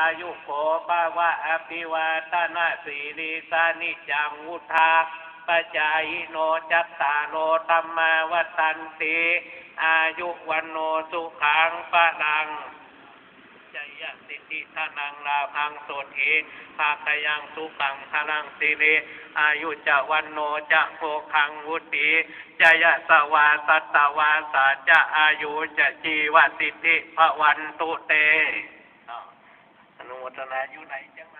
ายุโขภาวะอภิวาตนาสีริสานิจังวุธาปัจายโนจัตตาโลธรรมาวตันติอายุวันโนสุขังปะลังจยสิทธิธนังลาพังโสถีภาคยังสุขังพลังสิริอายุจะวันโนจะโภคังวุติจยสวาสัตวาสาจะอายุจะจีวสิทธิภวันตุเต อนุโมทนาอยู่ไหนจังไหน